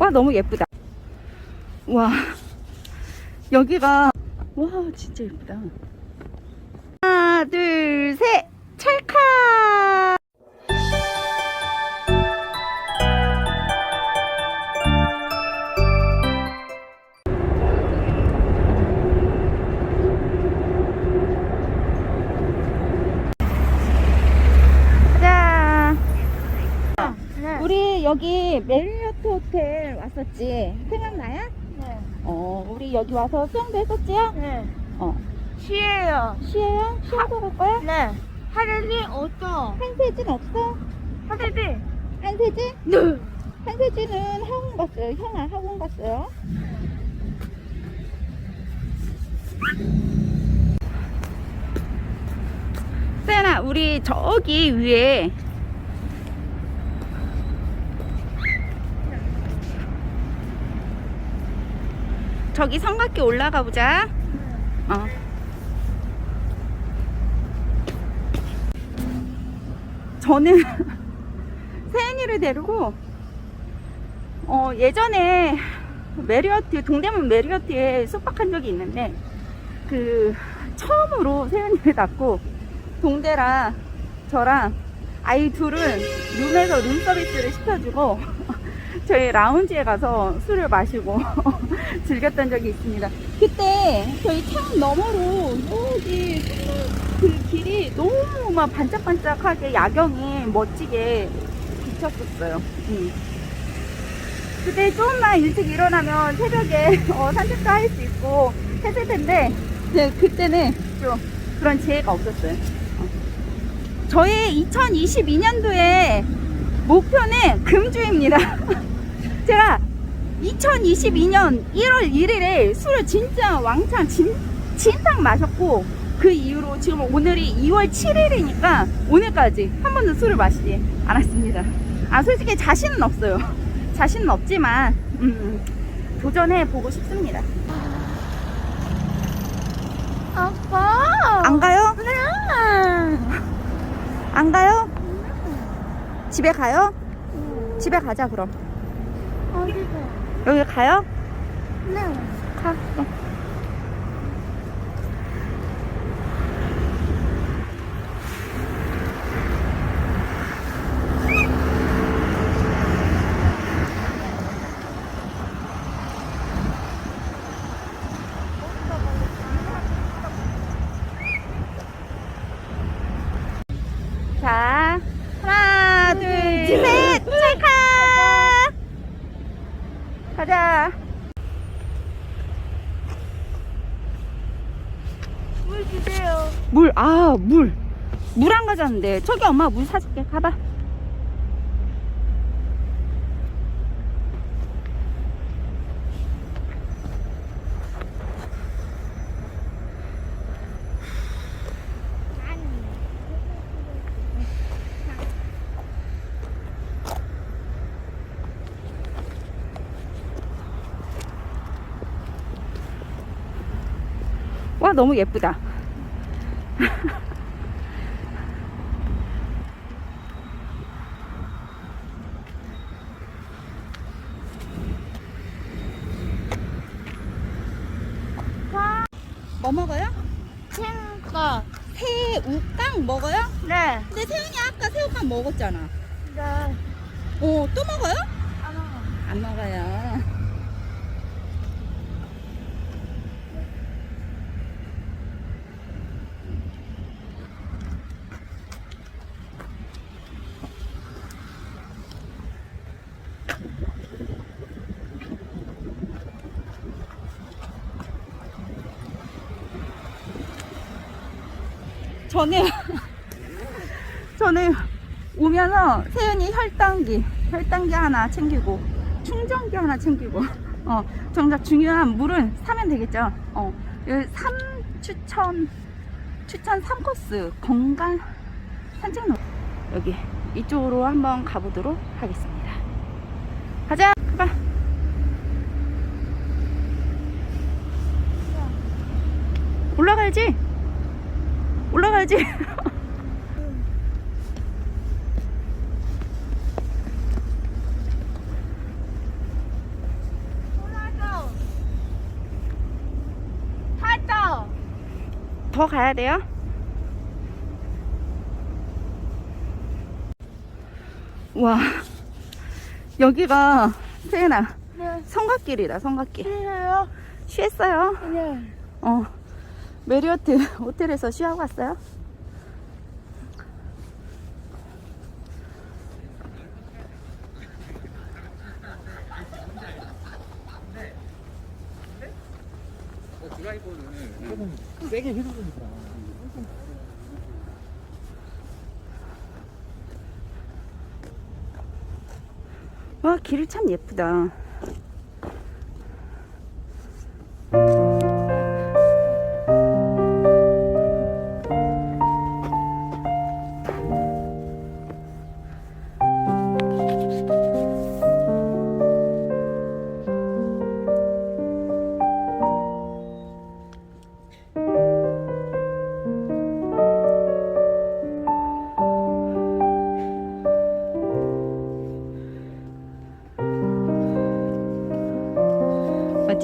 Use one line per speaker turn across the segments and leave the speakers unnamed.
와 너무 예쁘다. 와 여기가 와 진짜 예쁘다. 하나 둘셋 찰칵. 여기 메리어트 호텔 왔었지? 생각나요?
네.
어, 우리 여기 와서 수영도 했었지요?
네.
어,
쉬해요.
쉬어요? 쉬어서 갈 거야?
네. 하늘이 어떠?
한세진 없어?
하늘이.
한세진?
네.
한세진은 학원 갔어요. 형아 학원 갔어요. 세연아, 우리 저기 위에 저기 삼각기 올라가 보자. 어. 저는 세연이를 데리고 어, 예전에 메리어트 동대문 메리어트에 숙박한 적이 있는데 그 처음으로 세연이를 낳고 동대랑 저랑 아이 둘은 룸에서 룸 서비스를 시켜주고 저희 라운지에 가서 술을 마시고 즐겼던 적이 있습니다. 그때 저희 창 너머로 여기 그 길이 너무 막 반짝반짝하게 야경이 멋지게 비쳤었어요. 음. 그때 조금만 일찍 일어나면 새벽에 어, 산책도 할 수 있고 했을 텐데 네, 그때는 좀 그런 지혜가 없었어요. 어. 저의 2022년도에 목표는 금주입니다. 제가 2022년 1월 1일에 술을 진짜 왕창 진, 진탕 마셨고 그 이후로 지금 오늘이 2월 7일이니까 오늘까지 한 번도 술을 마시지 않았습니다. 아 솔직히 자신은 없어요. 자신은 없지만 음, 도전해 보고 싶습니다.
아빠. 안
가요?
네.
안 가요? 집에 가요? 집에 가자 그럼.
어디서?
여기 가요?
네.
가. 어. 자, 하나, 둘, 셋, 찰칵! 가자.
물 주세요.
물, 아, 물. 물 안 가져왔는데. 저기 엄마 물 사줄게. 가봐. 와, 너무 예쁘다. 뭐 먹어요?
생가.
새우깡 먹어요?
네.
근데 세윤이 아까 새우깡 먹었잖아.
네.
어, 또 먹어요?
안 먹어.
안 먹어요. 저는 저는 오면서 세윤이 혈당기 혈당기 하나 챙기고 충전기 하나 챙기고 어 정작 중요한 물은 사면 되겠죠? 어 여기 3 추천 추천 3코스 건강 산책로 여기 이쪽으로 한번 가보도록 하겠습니다. 가자! 가봐! 올라가야지 떨어지. 더 가야 돼요? 와 여기가 세나 네. 성곽길이다 성곽길
쉬어요?
쉬었어요?
네.
어. 메리어트 호텔에서 쉬하고 왔어요? 세게 휘두르니까. 와, 길이 참 예쁘다.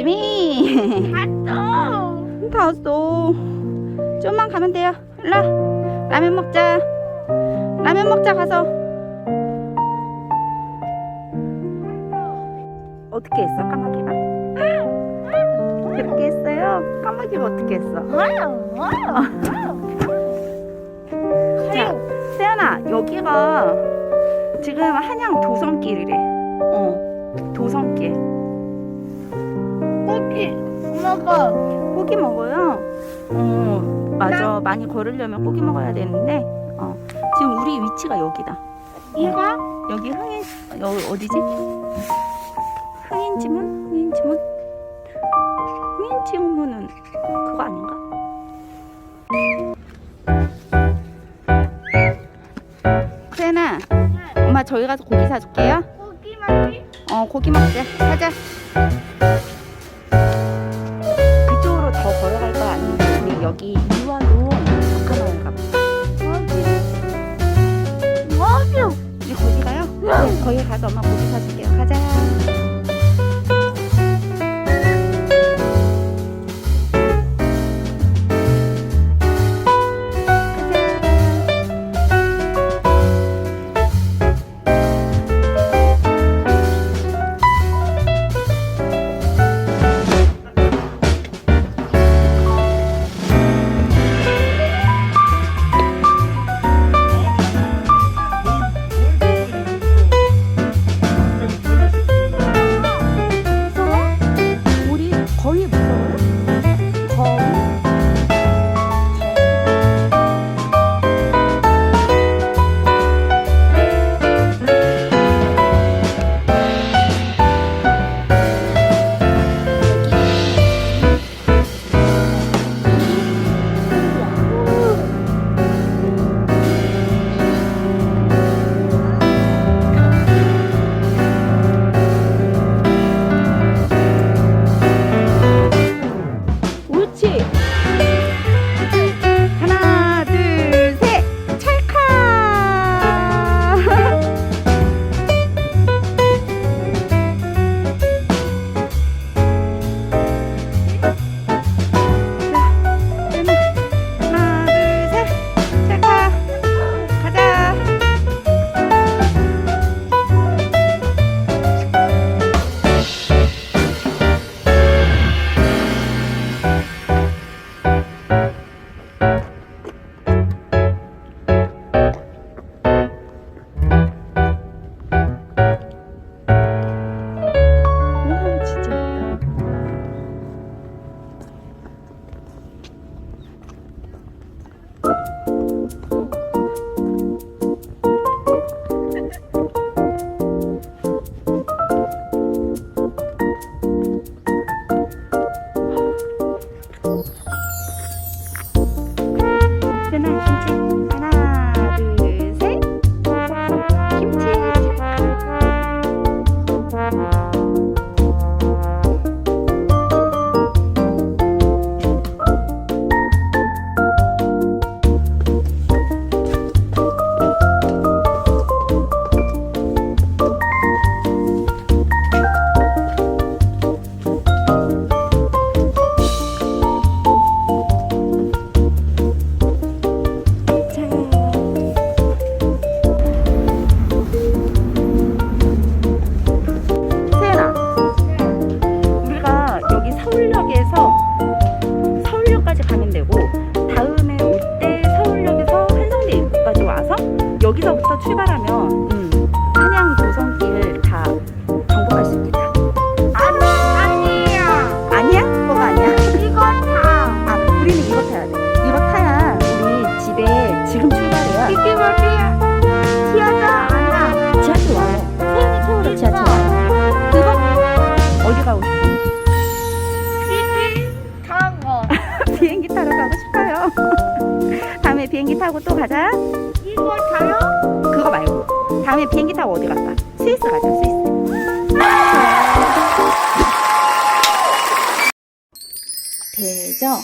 멋지미!
갔어.
다 왔어. 좀만 가면 돼요. 와. 라면 먹자. 라면 먹자 가서. 어떻게 했어 까마귀가? 그렇게 했어요? 까마귀가 어떻게 했어? 자, 세연아 여기가 지금 한양 도성길이래. 어, 도성길.
고기. 엄마가 고기
먹어요. 어, 맞아. 많이 걸으려면 고기 먹어야 되는데, 어, 지금 우리 위치가 여기다. 이거? 여기 흥인, 여기 어디지? 흥인지문? 흥인지문? 흥인지문은 그거 아닌가? 세나, 엄마 저기 가서 고기 사줄게요.
고기 먹기.
어, 고기 먹자. 가자. 걸어갈 거야? 아니면 우리 여기 이화로 잠깐만 가봐.
고기. 고기.
우리 거기 가요? 네, 거기 가서 엄마 고기 사줄게요. 가자. 한다면 음, 한양 조성길 다 정복할 수 있겠다.
아니, 아니야.
아니야? 뭐가 아니야? 이거
타.
아, 우리는 이거 타야 돼. 이거 타야 우리 집에 지금 출발해야
이게 뭐야? 지하철 아니야.
지하철 와요. 또 지하철 와요. 그거 어디 가고 싶어?
비행기
타고
비행기 타러 가고 싶어요. 다음에 비행기 타고 또 가자.
이거
타요?
그거 말고. 다음에 비행기 타고 어디 갈까? 스위스 가자 스위스. 대저.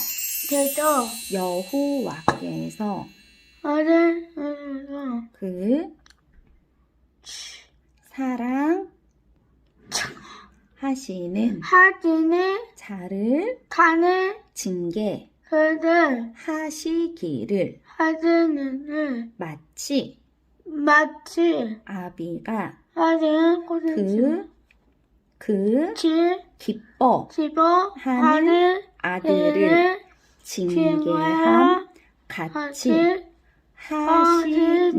제도
여호와께서
아들 아들
그 사랑 하시는
하진이
자를
가는
징계
그들
하시기를
하진이를
마치
마치
아비가
고생지
그, 그
지
기뻐
집어 하는
아들을 징계함 같이 하시니라.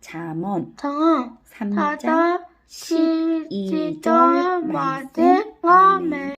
잠언
정은
3장 다다
12절 시절 말씀 말씀 아멘